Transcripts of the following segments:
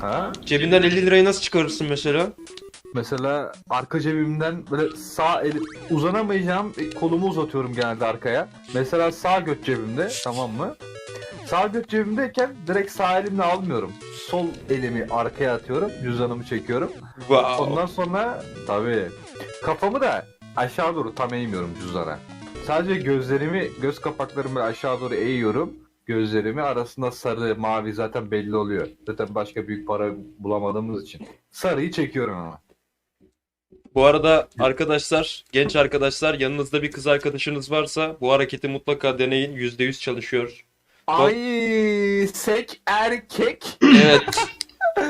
Ha? Cebinden 50 lirayı nasıl çıkarırsın mesela? Mesela arka cebimden böyle sağ eli uzanamayacağım kolumu uzatıyorum genelde arkaya. Mesela sağ göt cebimde tamam mı? Sağ göt cebimdeyken direkt sağ elimle almıyorum. Sol elimi arkaya atıyorum, cüzdanımı çekiyorum. Wow. Ondan sonra tabii kafamı da aşağı doğru tam eğmiyorum cüzdana. Sadece gözlerimi, göz kapaklarımı aşağı doğru eğiyorum. Gözlerimi arasında sarı, mavi zaten belli oluyor. Zaten başka büyük para bulamadığımız için. Sarıyı çekiyorum ama. Bu arada arkadaşlar, genç arkadaşlar yanınızda bir kız arkadaşınız varsa bu hareketi mutlaka deneyin. %100 çalışıyor. Ay sek erkek. Evet.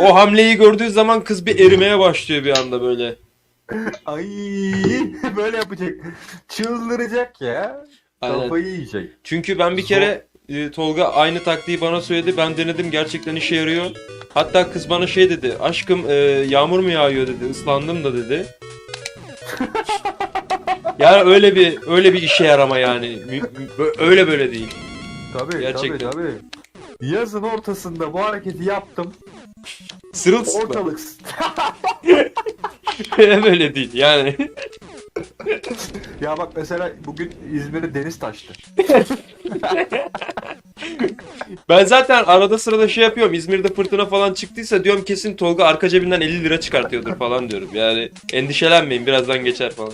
O hamleyi gördüğü zaman kız bir erimeye başlıyor bir anda böyle. Ay böyle yapacak. Çıldıracak ya. Aynen. Kafayı yiyecek. Çünkü ben bir kere e, Tolga aynı taktiği bana söyledi. Ben denedim gerçekten işe yarıyor. Hatta kız bana şey dedi. Aşkım e, yağmur mu yağıyor dedi. Islandım da dedi. Yani öyle bir öyle bir işe yarama yani. Öyle böyle değil. Tabii Gerçekten. tabii tabii. Yazın ortasında bu hareketi yaptım. Sırılsıklam. Ortalık böyle değil yani. Ya bak mesela bugün İzmir'e deniz taştı. Ben zaten arada sırada şey yapıyorum. İzmir'de fırtına falan çıktıysa diyorum kesin Tolga arka cebinden 50 lira çıkartıyordur falan diyorum. Yani endişelenmeyin birazdan geçer falan.